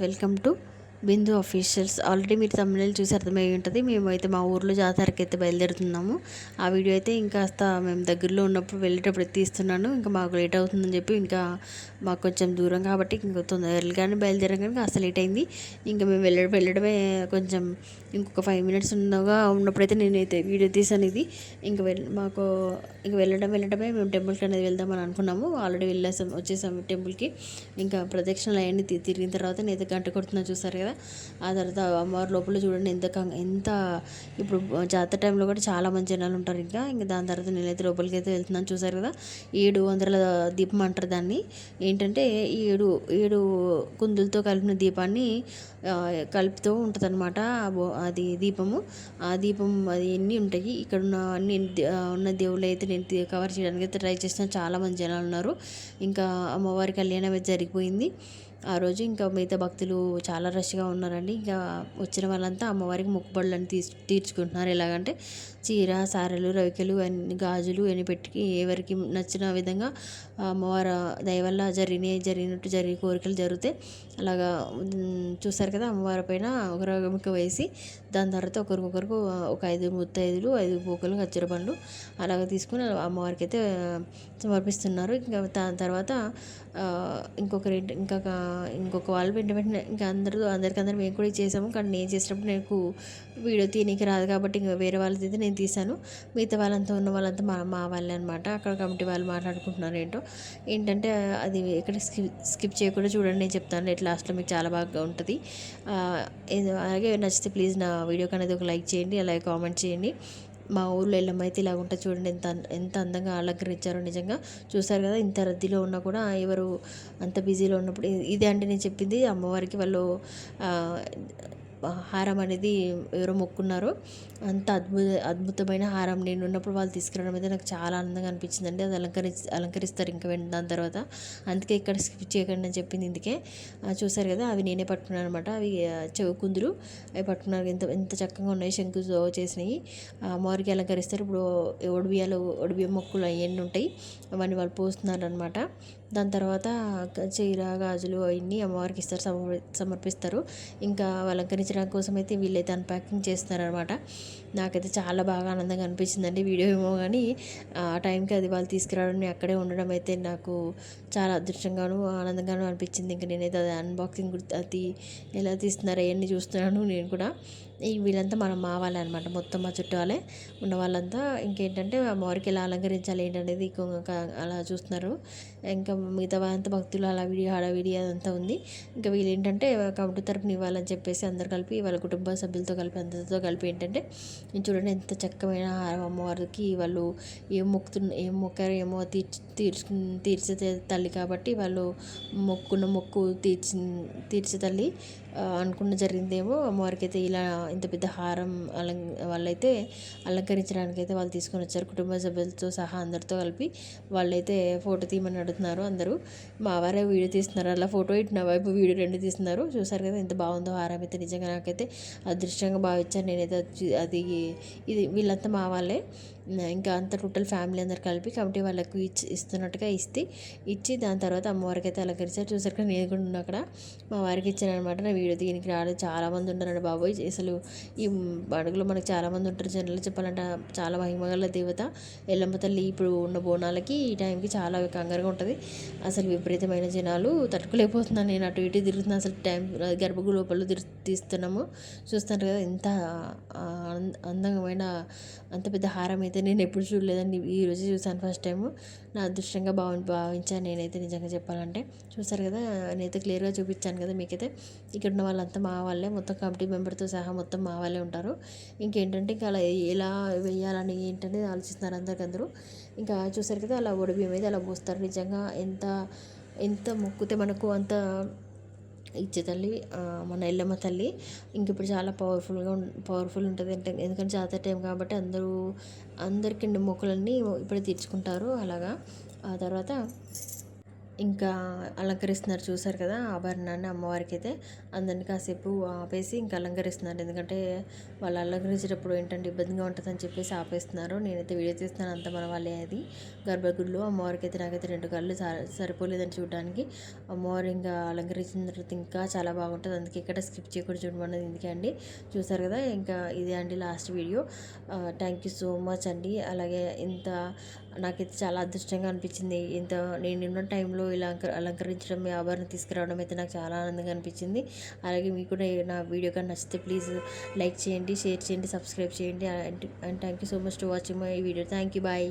welcome to Bindu officials already మీరు తమిళ చూసి అర్థమై ఉంటుంది. మేమైతే మా ఊర్లో జాతరకి అయితే బయలుదేరుతున్నాము. ఆ వీడియో అయితే ఇంకాస్త మేము దగ్గరలో ఉన్నప్పుడు వెళ్ళేటప్పుడు తీస్తున్నాను. ఇంకా మాకు లేట్ అవుతుందని చెప్పి ఇంకా మాకు కొంచెం దూరం కాబట్టి ఇంకా తొందరగానే ఎర్లీగానే బయలుదేరాం కానీ అసలు లేట్ అయింది. ఇంకా మేము వెళ్ళడం వెళ్ళడమే కొంచెం ఇంకొక ఫైవ్ మినిట్స్ ఉండగా ఉన్నప్పుడైతే నేనైతే వీడియో తీసాను ఇది. ఇంకా వెళ్ళి మాకు ఇంకా వెళ్ళడం వెళ్ళడమే మేము టెంపుల్కి అనేది వెళ్దామని అనుకున్నాము. ఆల్రెడీ వెళ్ళేసాం వచ్చేసాము టెంపుల్కి ఇంకా ప్రదక్షిణలు అవన్నీ తి- తిరిగిన తర్వాత నేను గంట కొడుతున్నా చూసారు కదా. ఆ తర్వాత అమ్మవారి లోపల చూడండి ఎంత ఎంత ఇప్పుడు జాతర టైంలో కూడా చాలా మంది జనాలు ఉంటారు ఇంకా. ఇంకా దాని తర్వాత నేనైతే లోపలికి అయితే వెళ్తున్నాను. చూసారు కదా? ఏడు వందల దీపం అంటారు దాన్ని. ఏంటంటే ఏడు ఏడు కుందులతో కలిపిన దీపాన్ని కలుపుతూ ఉంటుంది అనమాట అది దీపము. ఆ దీపం అది ఎన్ని ఉంటాయి? ఇక్కడ ఉన్న అన్ని ఉన్న దేవుళ్ళు అయితే నేను కవర్ చేయడానికి అయితే ట్రై చేసిన చాలామంది జనాలు ఉన్నారు. ఇంకా అమ్మవారి కళ్యాణం అయితే జరిగిపోయింది. ఆ రోజు ఇంకా మిగతా భక్తులు చాలా రష్గా ఉన్నారండి. ఇంకా వచ్చిన వాళ్ళంతా అమ్మవారికి మొక్కుబడులను తీర్చు తీర్చుకుంటున్నారు. ఎలాగంటే చీర సారెలు రవికలు అన్ని గాజులు అన్ని పెట్టి ఎవరికి నచ్చిన విధంగా అమ్మవారు అమ్మవారి దయ వల్ల జరిగినట్టు జరిగే కోరికలు జరిగితే అలాగా ఉమ్, చూసారు కదా అమ్మవారి పైన ఒక వేసి దాని తర్వాత ఒకరికొకరికి ఒక ఐదు ముత్తైదులు ఐదు పూకలు ఖర్జూర పండ్లు అలాగ తీసుకుని అమ్మవారికి అయితే సమర్పిస్తున్నారు. ఇంకా దాని తర్వాత ఇంకొకరి ఇంకొకరు ఇంకా ఇంకొక వాళ్ళు వెంట వెంటనే ఇంకా అందరూ అందరికందరూ మేము కూడా చేసాము. కానీ నేను చేసినప్పుడు నాకు వీడియో తీయనీకి రాదు కాబట్టి ఇంకా వేరే వాళ్ళది అయితే నేను తీశాను. మిగతా వాళ్ళంతా ఉన్న వాళ్ళంతా మా మా వాళ్ళే అనమాట అక్కడ కమిటీ వాళ్ళు మాట్లాడుకుంటున్నారు ఏంటో. ఏంటంటే అది ఎక్కడ స్కిప్ స్కిప్ చేయకుండా చూడండి నేను చెప్తాను. ఎట్ లాస్ట్లో మీకు చాలా బాగా ఉంటుంది. అలాగే నచ్చితే ప్లీజ్ నా వీడియోకి అనేది ఒక లైక్ చేయండి అలాగే కామెంట్ చేయండి. మా ఊర్లో ఎల్లమ్మ అయితే ఇలా ఉంటుంది చూడండి ఎంత ఎంత అందంగా అలంకరించారో నిజంగా. చూసారు కదా ఇంత రద్దీలో ఉన్నా కూడా ఎవరు అంత బిజీలో ఉన్నప్పుడు ఇదే అంటే నేను చెప్పింది అమ్మవారికి వాళ్ళు హారం అనేది ఎవరో మొక్కున్నారు. అంత అద్భుత అద్భుతమైన హారం నేను ఉన్నప్పుడు వాళ్ళు తీసుకురావడం అయితే నాకు చాలా ఆనందంగా అనిపించిందండి. అది అలంకరి అలంకరిస్తారు ఇంకా వెంట దాని తర్వాత. అందుకే ఇక్కడ స్కిప్ చేయకండి అని చెప్పింది ఇందుకే. చూసారు కదా అవి నేనే పట్టుకున్నాను అనమాట అవి ఆ, చెవు అవి పట్టుకున్నారు ఎంత ఎంత చక్కగా ఉన్నాయి శంకుతో చేసినవి అమ్మవారికి అలంకరిస్తారు. ఇప్పుడు ఒడిబియాలు ఒడిబియ మొక్కులు అవన్నీ ఉంటాయి. అవన్నీ వాళ్ళు పోస్తున్నారు అనమాట దాని తర్వాత చీర గాజులు అవన్నీ అమ్మవారికి ఇస్తారు సమర్పి సమర్పిస్తారు. ఇంకా అలంకరించడం కోసం అయితే వీళ్ళైతే అన్ప్యాకింగ్ చేస్తున్నారనమాట నాకైతే చాలా బాగా ఆనందంగా అనిపించిందండి వీడియో ఏమో కానీ ఆ టైంకి అది వాళ్ళు తీసుకురావడం అక్కడే ఉండడం అయితే నాకు చాలా అదృష్టంగాను ఆనందంగాను అనిపించింది. ఇంకా నేనైతే అది అన్బాక్సింగ్ అది ఎలా తీస్తున్నారు అవన్నీ చూస్తున్నాను నేను కూడా. ఈ వీళ్ళంతా మనం మా వాళ్ళే అనమాట మొత్తం మా చుట్టాలే ఉన్న వాళ్ళంతా. ఇంకేంటంటే అమ్మవారికి ఎలా అలంకరించాలి ఏంటనేది ఇంకొక అలా చూస్తున్నారు. ఇంకా మిగతా వాళ్ళంతా భక్తులు అలా వీడియో ఆడ వీడియో అదంతా ఉంది. ఇంకా వీళ్ళు ఏంటంటే కమిటీ తరపున ఇవ్వాలని చెప్పేసి అందరు కలిపి వాళ్ళ కుటుంబ సభ్యులతో కలిపి అందరితో కలిపి ఏంటంటే చూడండి ఎంత చక్కమైన హారం అమ్మవారికి వాళ్ళు ఏం మొక్కుతున్న ఏం మొక్కారు ఏమో తీర్చి తీర్చు తీర్చే తల్లి కాబట్టి వాళ్ళు మొక్కున్న మొక్కు తీర్చి తీర్చే తల్లి అనుకున్న జరిగిందేమో అమ్మవారికి అయితే ఇలా ఇంత పెద్ద హారం అలం వాళ్ళైతే అలంకరించడానికి అయితే వాళ్ళు తీసుకొని వచ్చారు. కుటుంబ సభ్యులతో సహా అందరితో కలిపి వాళ్ళైతే ఫోటో తీయమని అడుగుతున్నారు అందరూ. మా వారే వీడియో తీస్తున్నారు. అలా ఫోటో ఇటు నా వైపు వీడియో రెండు తీస్తున్నారు. చూసారు కదా ఎంత బాగుందో హారం అయితే. నిజంగా నాకైతే అదృష్టంగా భావించాను. నేనైతే అది ఇది వీళ్ళంతా మా వాళ్ళే. ఇంకా అంత టోటల్ ఫ్యామిలీ అందరు కలిపి కాబట్టి వాళ్ళకు ఇచ్చి ఇస్తున్నట్టుగా ఇస్తే ఇచ్చి దాని తర్వాత అమ్మవారికి అయితే అలంకరించారు. చూసారు కదా నేను కూడా ఉన్నా అక్కడ. మా వారికి ఇచ్చాను అనమాట నా వీడియో దీనికి రాడు చాలామంది ఉంటారండి బాబోయ్. అసలు ఈ పండుగలో మనకు చాలామంది ఉంటారు. జనరల్ చెప్పాలంటే చాలా మహిమగల దేవత. ఎల్లమ్మ తల్లి ఇప్పుడు ఉన్న బోనాలకి ఈ టైంకి చాలా కంగారుగా ఉంటుంది. అసలు విపరీతమైన జనాలు తట్టుకోలేకపోతున్నాను నేను అటు ఇటు తిరుగుతున్నాను అసలు టైం గర్భగుడి లోపల తిరు- తీస్తున్నాము. చూస్తారు కదా ఎంత అందమైన అంత పెద్ద హారం అయితే నేను ఎప్పుడు చూడలేదండి. ఈరోజు చూసాను ఫస్ట్ టైం నా అదృష్టంగా భావి భావించాను నేనైతే నిజంగా చెప్పాలంటే. చూసారు కదా నేనైతే క్లియర్గా చూపించాను కదా మీకైతే. ఇక్కడ ఉన్న వాళ్ళంతా మా వాళ్ళే. మొత్తం కమిటీ మెంబర్తో సహా మొత్తం మా వాళ్ళే ఉంటారు. ఇంకేంటంటే ఇంకా అలా ఎలా వేయాలని ఏంటనేది ఆలోచిస్తున్నారు అందరికందరూ ఇంకా చూసారు కదా అలా ఒడిబియ్యం అయితే అలా పోస్తారు. నిజంగా ఎంత ఎంత మొక్కితే మనకు అంత ఇచ్చే తల్లి మన ఎల్లమ్మ తల్లి. ఇంక ఇప్పుడు చాలా పవర్ఫుల్గా పవర్ఫుల్ ఉంటుంది అంటే ఎందుకంటే జాతర టైం కాబట్టి అందరూ అందరికీ మొక్కలన్నీ ఇప్పుడే తీర్చుకుంటారు అలాగా. ఆ తర్వాత ఇంకా అలంకరిస్తున్నారు చూసారు కదా ఆభరణాన్ని అమ్మవారికి అయితే అందరిని కాసేపు ఆపేసి ఇంకా అలంకరిస్తున్నారు. ఎందుకంటే వాళ్ళు అలంకరించేటప్పుడు ఏంటంటే ఇబ్బందిగా ఉంటుందని చెప్పేసి ఆపేస్తున్నారు. నేనైతే వీడియో తీస్తున్నాను. అంత మన వాళ్ళే అది. గర్భగుడిలో అమ్మవారికి అయితే నాకైతే రెండు కళ్ళు సరిపోలేదని చూడడానికి అమ్మవారు ఇంకా అలంకరించిన తర్వాత ఇంకా చాలా బాగుంటుంది. అందుకే ఇక్కడ స్కిప్ చేయకుండా చూడమన్నది ఎందుకే అండి. చూసారు కదా ఇంకా ఇదే అండి last video. Thank you so much అండి. అలాగే ఇంత నాకైతే చాలా అదృష్టంగా అనిపించింది. ఇంత నేను ఉన్న టైంలో ఇలా అలంకరించడం మీ ఆభరణ తీసుకురావడం అయితే నాకు చాలా ఆనందంగా అనిపించింది. అలాగే మీకు కూడా నా వీడియో కానీ నచ్చితే ప్లీజ్ లైక్ చేయండి షేర్ చేయండి సబ్స్క్రైబ్ చేయండి. And thank you so much to watching my video. Thank you bye.